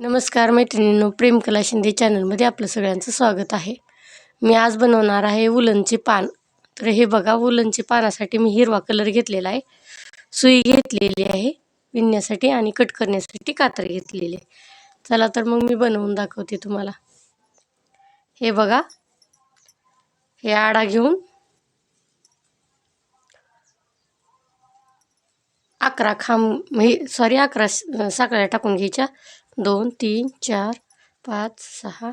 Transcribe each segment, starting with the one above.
नमस्कार मैत्रिणींनो प्रेमकला शिंदे चॅनलमध्ये आपलं सगळ्यांचं स्वागत आहे. मी आज बनवणार आहे वुलनचे पान. तर हे बघा वुलनचे पानासाठी मी हिरवा कलर घेतलेला आहे. सुई घेतलेली आहे विणण्यासाठी आणि कट करण्यासाठी कातर घेतलेली आहे. चला तर मग मी बनवून दाखवते तुम्हाला. हे बघा हे आडा घेऊन अकरा खांब हे सॉरी अकरा साखळ्या टाकून घ्यायच्या. दोन तीन चार पाच सहा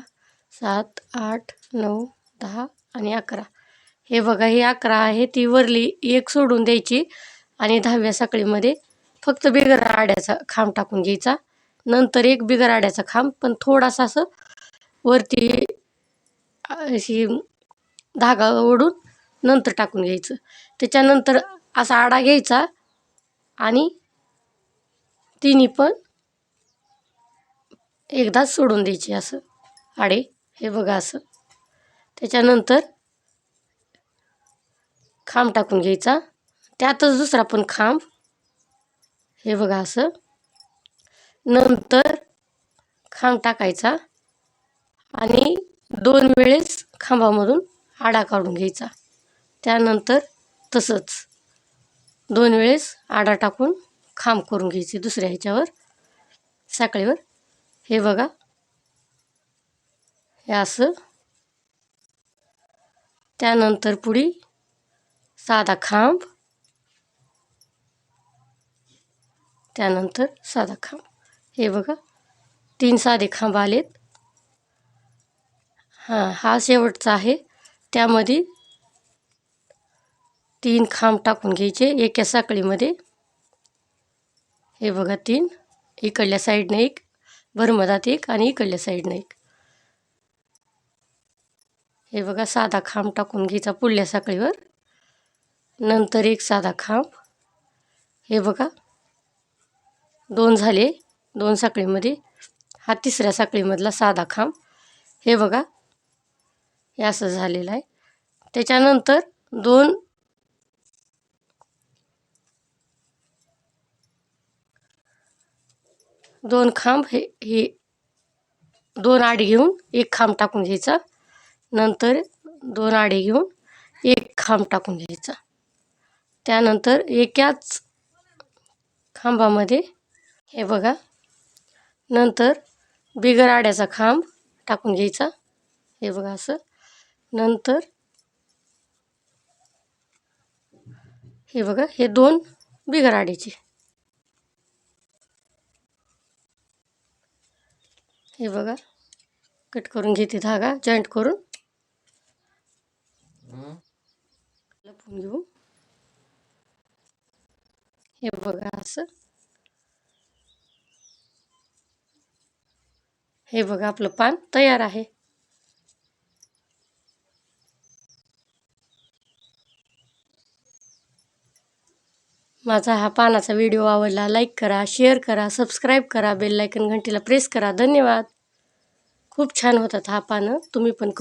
सात आठ नऊ दहा आणि अकरा. हे बघा ही अकरा आहे ती वरली एक सोडून द्यायची आणि दहाव्या साखळीमध्ये फक्त बिगर आड्याचा खांब टाकून घ्यायचा. नंतर एक बिगर आड्याचा खांब पण थोडासा असं वरती अशी धागा ओढून नंतर टाकून घ्यायचं. त्याच्यानंतर असा आडा घ्यायचा आणि तिन्ही पण एकदाच सोडून द्यायची असं. आडे हे बघा असं. त्याच्यानंतर खांब टाकून घ्यायचा. त्यातच दुसरा पण खांब. हे बघा असं. नंतर खांब टाकायचा आणि दोन वेळेस खांबामधून आडा काढून घ्यायचा. त्यानंतर तसंच दोन वेळेस आडा टाकून खांब करून घ्यायची दुसऱ्या ह्याच्यावर साखळीवर. हे बघा. हे असं. त्यानंतर पुढी साधा खांब. त्यानंतर साधा खांब. हे बघा. तीन साधे खांब आलेत. हां हा शेवटचा आहे. त्यामध्ये तीन खांब टाकून घ्यायचे एका साखळीमध्ये. हे बघा तीन. इकडल्या साईडने एक. भरमधात एक आणि इकडल्या साईडनं एक. हे बघा साधा खांब टाकून घ्यायचा पुढल्या साखळीवर. नंतर एक साधा खांब. हे बघा दोन झाले दोन साखळीमध्ये. हा तिसऱ्या साखळीमधला साधा खांब. हे बघा हे असं झालेलं आहे. त्याच्यानंतर दोन दोन खांब हे हे दोन आडी घेऊन एक खांब टाकून घ्यायचा. नंतर दोन आडी घेऊन एक खांब टाकून घ्यायचा. त्यानंतर एकाच खांबामध्ये हे बघा नंतर बिगर आड्याचा खांब टाकून घ्यायचा. हे बघा असं. नंतर हे बघा हे दोन बिगर आड्याचे. हे बघा. कट करून घेते धागा जॉईंट करून. लपून घेऊ. हे बघा असं. हे बघा आपलं पान तयार आहे. माझा हा पानाचा व्हिडिओ आवडला लाईक करा शेअर करा सबस्क्राईब करा बेल लायकन घंटीला प्रेस करा. धन्यवाद. खूप छान होतात हा पानं. तुम्ही पण